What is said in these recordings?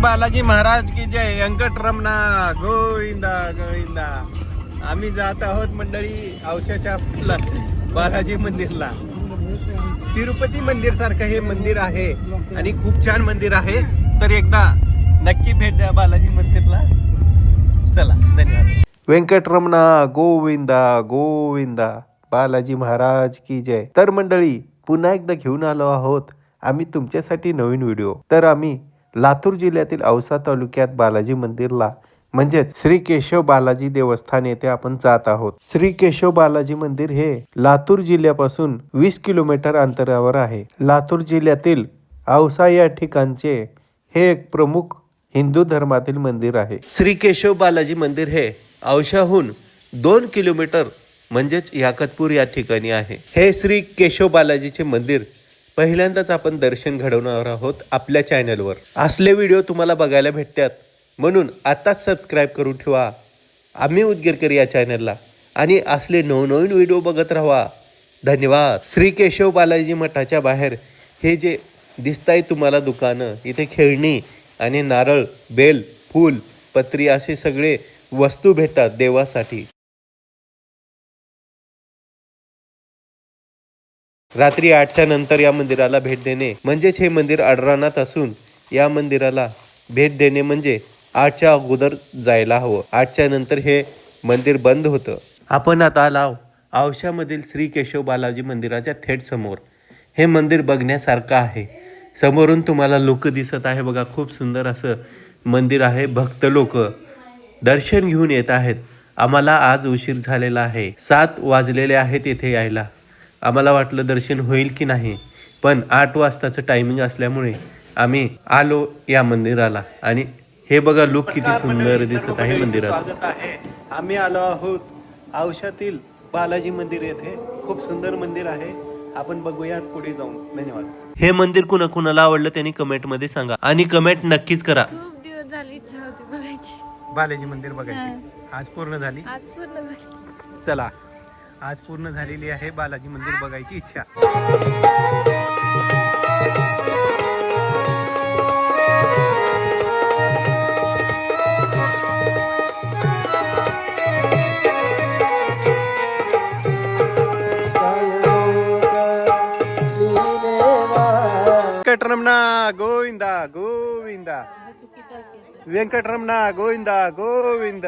बालाजी महाराज की जय व्यंकटरमणा गोविंदा गोविंदा. आम्ही जात आहोत मंडळी औषधाच्या बालाजी मंदिरला. तिरुपती मंदिर सारखं हे मंदिर आहे आणि खूप छान मंदिर आहे. तर एकदा नक्की भेट द्या बालाजी मंदिरला. चला धन्यवाद. व्यंकटरमणा गोविंदा गोविंदा. बालाजी महाराज की जय. तर मंडळी पुन्हा एकदा घेऊन आलो आहोत. आम्ही तुमच्यासाठी नवीन व्हिडिओ. तर आम्ही लातूर जिल्ह्यातील औसा तालुक्यात बालाजी मंदिरला म्हणजेच श्री केशव बालाजी देवस्थान येथे आपण जात आहोत. श्री केशव बालाजी मंदिर हे लातूर जिल्ह्यापासून वीस किलोमीटर अंतरावर आहे. लातूर जिल्ह्यातील औसा या ठिकाणचे हे एक प्रमुख हिंदू धर्मातील मंदिर आहे. श्री केशव बालाजी मंदिर हे औशाहून दोन किलोमीटर म्हणजेच याकतपूर या ठिकाणी आहे. हे श्री केशव बालाजीचे मंदिर पहिल्यांदाच आपण दर्शन घडवणार आहोत आपल्या चॅनलवर. असले व्हिडिओ तुम्हाला बघायला भेटतात. म्हणून आताच सबस्क्राईब करून ठेवा. आम्ही उदगीरकर या चॅनलला. आणि असले नवनवीन व्हिडिओ बघत राहा. धन्यवाद. श्री केशव बालाजी मठाच्या बाहेर हे जे दिसत आहे तुम्हाला दुकानं इथे खेळणी आणि नारळ बेल फूल पत्री असे सगळे वस्तू भेटतात देवासाठी. रात्री आठच्या नंतर या मंदिराला भेट देणे म्हणजेच हे मंदिर अडरानात असून या मंदिराला भेट देणे म्हणजे आठच्या अगोदर जायला हवं. आठच्या नंतर हे मंदिर बंद होतं. आपण आता आलाव आवश्यामधील श्री केशव बालाजी मंदिराच्या थेट समोर. हे मंदिर बघण्यासारखं आहे. समोरून तुम्हाला लोक दिसत आहे बघा खूप सुंदर असं मंदिर आहे. भक्त लोक दर्शन घेऊन येत आहेत. आम्हाला आज उशीर झालेला आहे. सात वाजलेले आहेत इथे यायला. आम्हाला वाटलं दर्शन होईल की नाही पण आठ वाजताचं टायमिंग असल्यामुळे आम्ही आलो या मंदिराला. आणि हे बघा लुक किती सुंदर दिसत आहे मंदिराचं. स्वागत आहे. आम्ही आलो आहोत औषधातील बालाजी मंदिर येथे. खूप सुंदर मंदिर आहे. आपण बघूयात पुढे जाऊन. धन्यवाद. हे मंदिर कुणा कुणाला आवडलं त्यांनी कमेंटमध्ये सांगा. आणि कमेंट नक्कीच करा. खूप दिवस झाली इच्छा होती बघायची. बालाजी मंदिर बघायची. आज पूर्ण झाली? आज पूर्ण झाली. चला. आज पूर्ण झालेली आहे बालाजी मंदिर बघायची इच्छा వెంకటరమణ గోవింద గోవింద వెంకటరమణ గోవింద గోవింద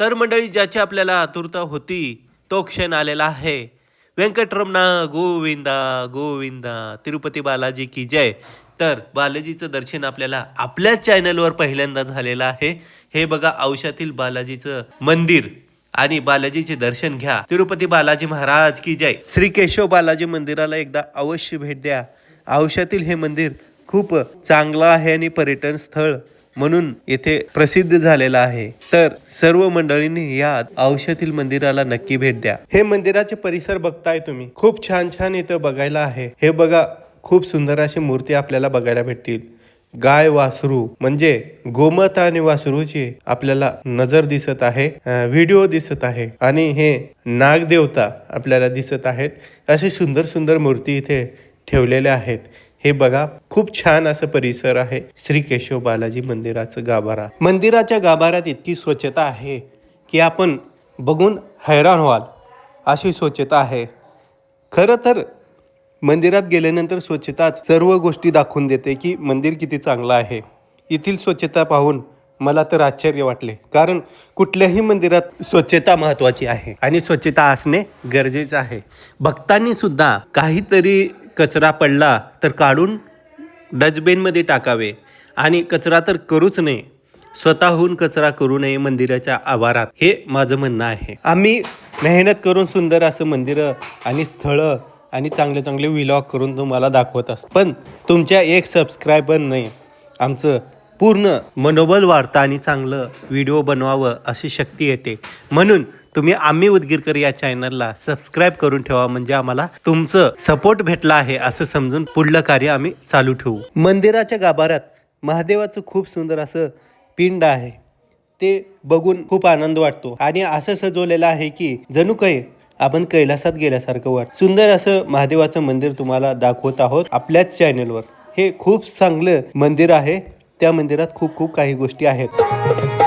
तर मंडळी ज्याची आपल्याला आतुरता होती तो क्षण आलेला आहे. व्यंकटरमणा गोविंदा गोविंदा. तिरुपती बालाजी की जय. तर बालाजीचं दर्शन आपल्याला आपल्याच चॅनलवर पहिल्यांदा झालेलं आहे. हे बघा औषधातील बालाजीचं मंदिर आणि बालाजीचे दर्शन घ्या. तिरुपती बालाजी महाराज की जय. श्री केशव बालाजी मंदिराला एकदा अवश्य भेट द्या. औषधातील हे मंदिर खूप चांगलं आहे आणि पर्यटन स्थळ. म्हणून येथे प्रसिद्ध झालेला आहे. तर सर्व मंडळींनी या औषधील मंदिराला नक्की भेट द्या. हे मंदिराचे परिसर बघताय तुम्ही. खूप छान छान इथं बघायला आहे. हे बघा खूप सुंदर अशी मूर्ती आपल्याला बघायला भेटतील. गाय वासरू म्हणजे गोमत आणि वासरूची आपल्याला नजर दिसत आहे व्हिडिओ दिसत आहे. आणि हे नागदेवता आपल्याला दिसत आहेत. असे सुंदर सुंदर मूर्ती इथे ठेवलेल्या आहेत. हे बघा खूप छान असं परिसर आहे. श्री केशव बालाजी मंदिराचं गाभारा. मंदिराच्या गाभाऱ्यात इतकी स्वच्छता आहे की आपण बघून हैराण व्हाल. अशी स्वच्छता आहे. खरं तर मंदिरात गेल्यानंतर स्वच्छता सर्व गोष्टी दाखवून देते की मंदिर किती चांगलं आहे. येथील स्वच्छता पाहून मला तर आश्चर्य वाटले. कारण कुठल्याही मंदिरात स्वच्छता महत्वाची आहे आणि स्वच्छता असणे गरजेचं आहे. भक्तांनी सुद्धा काहीतरी कचरा पडला तर काढून डस्टबिनमध्ये टाकावे. आणि कचरा तर करूच नये. स्वतःहून कचरा करू नये मंदिराच्या आवारात. हे माझं म्हणणं आहे. आम्ही मेहनत करून सुंदर असं मंदिरं आणि स्थळं आणि चांगले चांगले विलॉग करून तुम्हाला दाखवत असतो. पण तुमच्या एक सबस्क्रायबरने आमचं पूर्ण मनोबल वाढतं आणि चांगलं व्हिडिओ बनवावं अशी शक्ती येते. म्हणून तुम्ही आम्ही उदगीरकर या चॅनलला सबस्क्राईब करून ठेवा. म्हणजे आम्हाला तुमचं सपोर्ट भेटला आहे असं समजून पुढलं कार्य आम्ही चालू ठेवू. मंदिराच्या गाभाऱ्यात महादेवाचं खूप सुंदर असं पिंड आहे. ते बघून खूप आनंद वाटतो. आणि असं सजवलेलं आहे की जणू काही आपण कैलासात गेल्यासारखं वाट. सुंदर असं महादेवाचं मंदिर तुम्हाला दाखवत आहोत आपल्याच चॅनेलवर हे खूप चांगलं मंदिर आहे. त्या मंदिरात खूप खूप काही गोष्टी आहेत.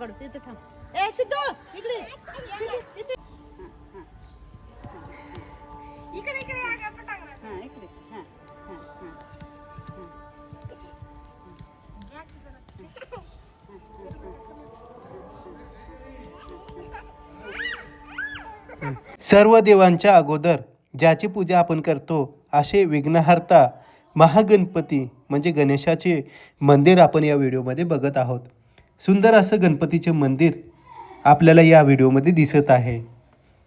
तिथे थांब ए सिद्धू इकडे सिद्धू, इथे. इकडे इकडे आग आपण टाकणार. हा, इकडे हा, हा, हा. सर्व देवांच्या अगोदर ज्याची पूजा आपण करतो असे विघ्नहर्ता महागणपती म्हणजे गणेशाचे मंदिर आपण या व्हिडिओमध्ये बघत आहोत सुंदर असं गणपतीचे मंदिर आपल्याला या व्हिडिओमध्ये दिसत आहे.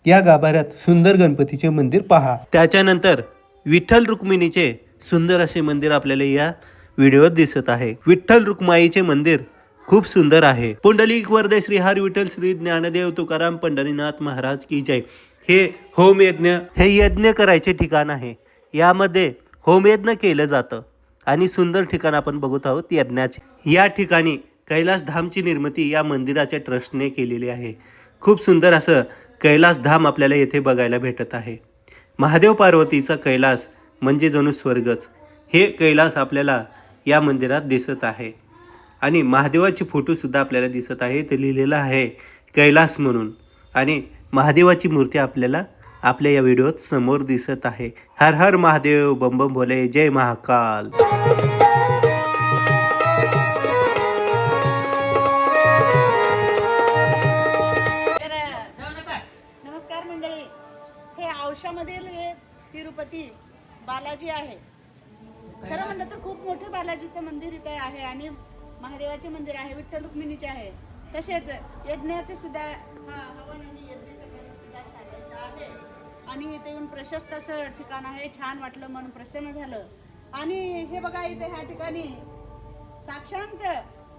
या गाभाऱ्यात सुंदर गणपतीचे मंदिर पहा. त्याच्यानंतर विठ्ठल रुक्मिणीचे सुंदर असे मंदिर आपल्याला या व्हिडिओत दिसत आहे. विठ्ठल रुक्माईचे मंदिर खूप सुंदर आहे. पुंडलिक वर्धे श्री हर विठ्ठल श्री ज्ञानदेव तुकाराम पंढरीनाथ महाराज की जय. हे होम यज्ञ हे यज्ञ करायचे ठिकाण आहे. यामध्ये होमयज्ञ केलं जातं. आणि सुंदर ठिकाण आपण बघत आहोत यज्ञाचे. या ठिकाणी कैलास धामची निर्मिती या मंदिराच्या ट्रस्टने केलेली आहे. खूप सुंदर असं कैलास धाम आपल्याला येथे बघायला भेटत आहे. महादेव पार्वतीचा कैलास म्हणजे जणू स्वर्गच. हे कैलास आपल्याला या मंदिरात दिसत आहे. आणि महादेवाची फोटोसुद्धा आपल्याला दिसत आहे. ते लिहिलेलं आहे कैलास म्हणून. आणि महादेवाची मूर्ती आपल्याला आपल्या या व्हिडिओत समोर दिसत आहे. हर हर महादेव बम बम भोले जय महाकाल. औशामधील हे तिरुपती बालाजी आहे. खरं म्हणलं तर खूप मोठे बालाजीचं मंदिर इथे आहे आणि महादेवाचे मंदिर आहे विठ्ठल रुक्मिणीचे आहे. तसेच यज्ञाचे सुद्धा हवन आणि यज्ञ सुद्धा आहे. आणि इथे येऊन प्रशस्त असं ठिकाण आहे छान वाटलं मन प्रसन्न झालं. आणि हे बघा इथे ह्या ठिकाणी साक्षांत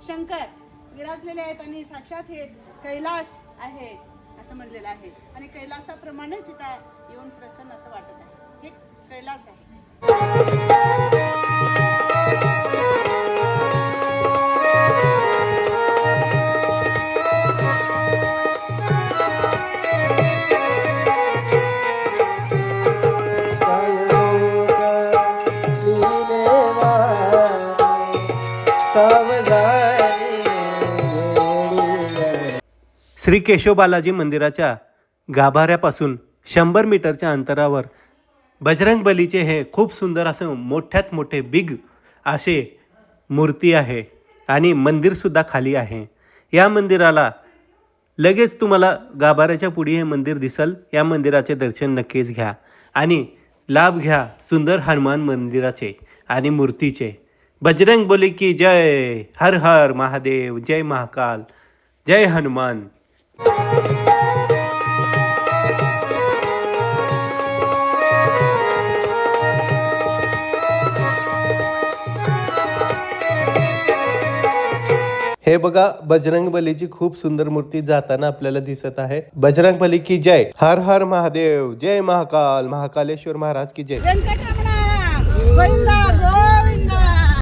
शंकर विराजलेले आहेत आणि साक्षात हे कैलास आहे असं म्हणलेलं आहे. आणि कैलासाप्रमाणेच इथं येऊन प्रसन्न असं वाटत आहे. हे कैलास आहे. श्री केशव बालाजी मंदिराच्या गाभाऱ्यापासून शंभर मीटरच्या अंतरावर. बजरंग बलीचे हे खूप सुंदर असं मोठ्यात मोठे बिग असे मूर्ती आहे आणि मंदिरसुद्धा खाली आहे. या मंदिराला लगेच तुम्हाला गाभाऱ्याच्या पुढे हे मंदिर दिसल. या मंदिराचे दर्शन नक्कीच घ्या आणि लाभ घ्या सुंदर हनुमान मंदिराचे आणि मूर्तीचे. बजरंग बोली की जय हर हर महादेव जय महाकाल जय हनुमान. हे बघा बजरंग बलीची खूप सुंदर मूर्ती जाताना आपल्याला दिसत आहे. बजरंग बली की जय. हर हर महादेव. जय महाकाल. महाकालेश्वर महाराज की जय.